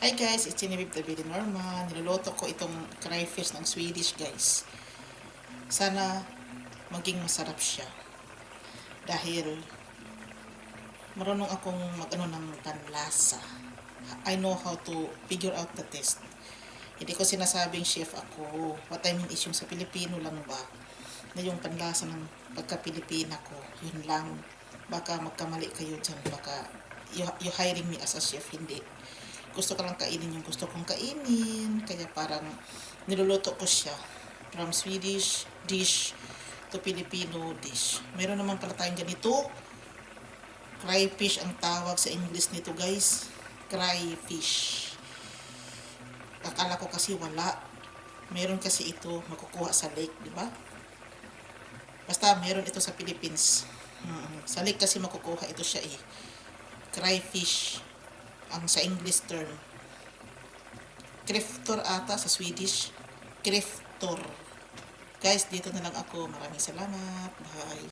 Hi guys, it's Genevieve David Norman. Niluluto ko itong crayfish ng Swedish guys. Sana maging masarap siya. Dahil marunong akong mag-ano ng panlasa. I know how to figure out the taste. Hindi ko sinasabing chef ako. What I mean is yung sa Pilipino lang ba? Na yung panlasa ng pagka-Pilipina ko. Yun lang. Baka magkamali kayo dyan. Baka you, you hiring me as a chef. Hindi gusto ko lang kainin yung gusto kong kainin. Kaya parang niluluto ko siya from Swedish dish to Filipino dish. Meron naman pala tayong ganito. Crayfish ang tawag sa English nito guys. Crayfish. Akala ko kasi wala. Meron kasi ito makukuha sa lake, di ba? Basta meron ito sa Philippines. Mm, Sa lake kasi makukuha ito siya eh. Crayfish ang sa English term. Kriftor ata sa Swedish. Kriftor. Guys, dito na lang ako. Maraming salamat. Bye.